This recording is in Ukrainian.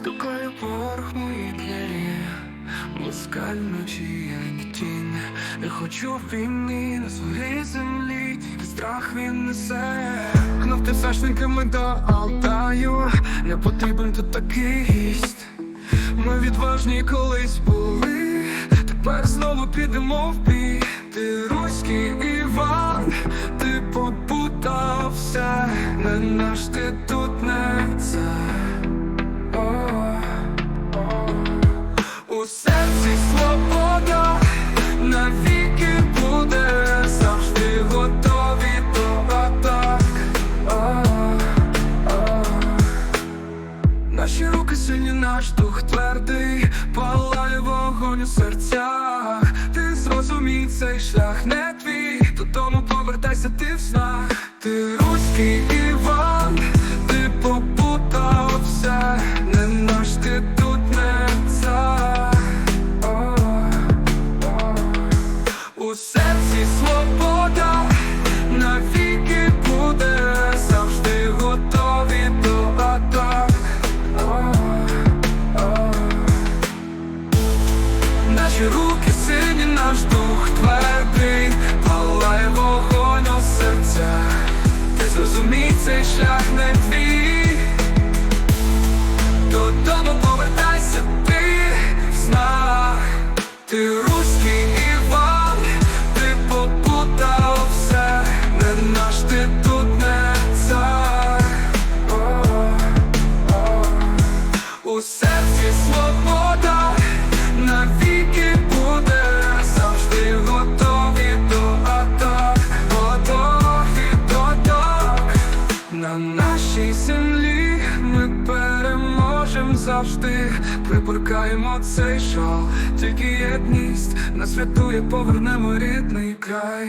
Стукає порох мої двері я не тінь. Не хочу війни на своїй землі страх він несе. Гнав ти сашниками до Алтаю Не потрібен тут такий гість. Ми відважні колись були Тепер знову підемо в бій. Ти руський Іван Ти попутався Не наш ти тут не це у серці свобода навіки буде, завжди готові до атак. А, а. Наші руки сильні, наш дух твердий, палає вогонь у серцях. Ти зрозумій цей шлях не твій, додому повертайся ти в снах. Ти руський Наші руки сині, наш дух твердий, палає вогонь у серцях. Ти зрозумій цей шлях не твій. Додому повертайся ти в снах. Ти руський Іван, ти попутав все, не наш ти тут не цар. У серці свобода землі ми переможем завжди, приборкаємо цей шал, тільки єдність нас рятує, повернемо рідний край.